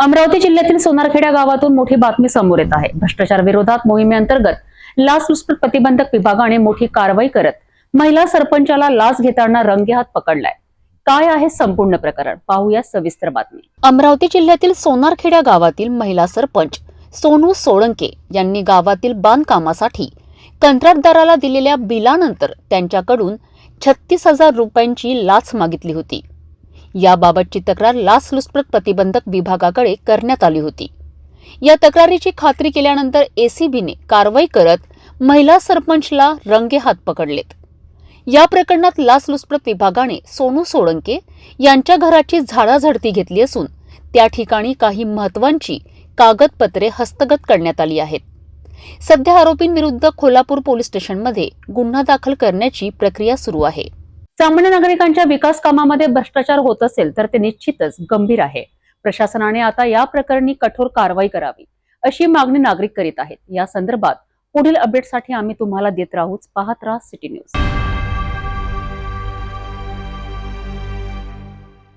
अमरावती जिल्ह्यातील सोनारखेडा गावातून मोठी बातमी समोर येत आहे. भ्रष्टाचार विरोधात मोहिमेअंतर्गत लाचलुचपत प्रतिबंधक विभागाने मोठी कारवाई करत महिला सरपंचाला लाच घेताना रंगेहात पकडलाय. काय आहे संपूर्ण प्रकरण? पाहूया सविस्तर बातमी. अमरावती जिल्ह्यातील सोनारखेडा गावातील महिला सरपंच सोनू सोळंके यांनी गावातील बांधकामासाठी कंत्राटदाराला दिलेल्या बिलानंतर त्यांच्याकडून छत्तीस हजार रुपयांची लाच मागितली होती. याबाबतची तक्रार लाचलुचपत प्रतिबंधक विभागाकडे करण्यात आली होती. या तक्रारीची खात्री केल्यानंतर एसीबीने कारवाई करत महिला सरपंचला रंगेहात पकडलेत. या प्रकरणात लाचलुचपत विभागाने सोनू सोळंके यांच्या घराची झाडाझडती घेतली असून त्या ठिकाणी काही महत्वांची कागदपत्रे हस्तगत करण्यात आली आहेत. सध्या आरोपींविरुद्ध कोल्हापूर पोलीस स्टेशनमध्ये गुन्हा दाखल करण्याची प्रक्रिया सुरू आहे. सामान्य नागरिकांच्या विकास कामामध्ये भ्रष्टाचार होत असेल तर ते निश्चितच गंभीर आहे. प्रशासनाने आता या प्रकरणी कठोर कारवाई करावी अशी मागणी नागरिक करीत आहेत. या संदर्भात पुढील अपडेटसाठी आम्ही तुम्हाला देत राहूच पाहत राहा सिटी न्यूज.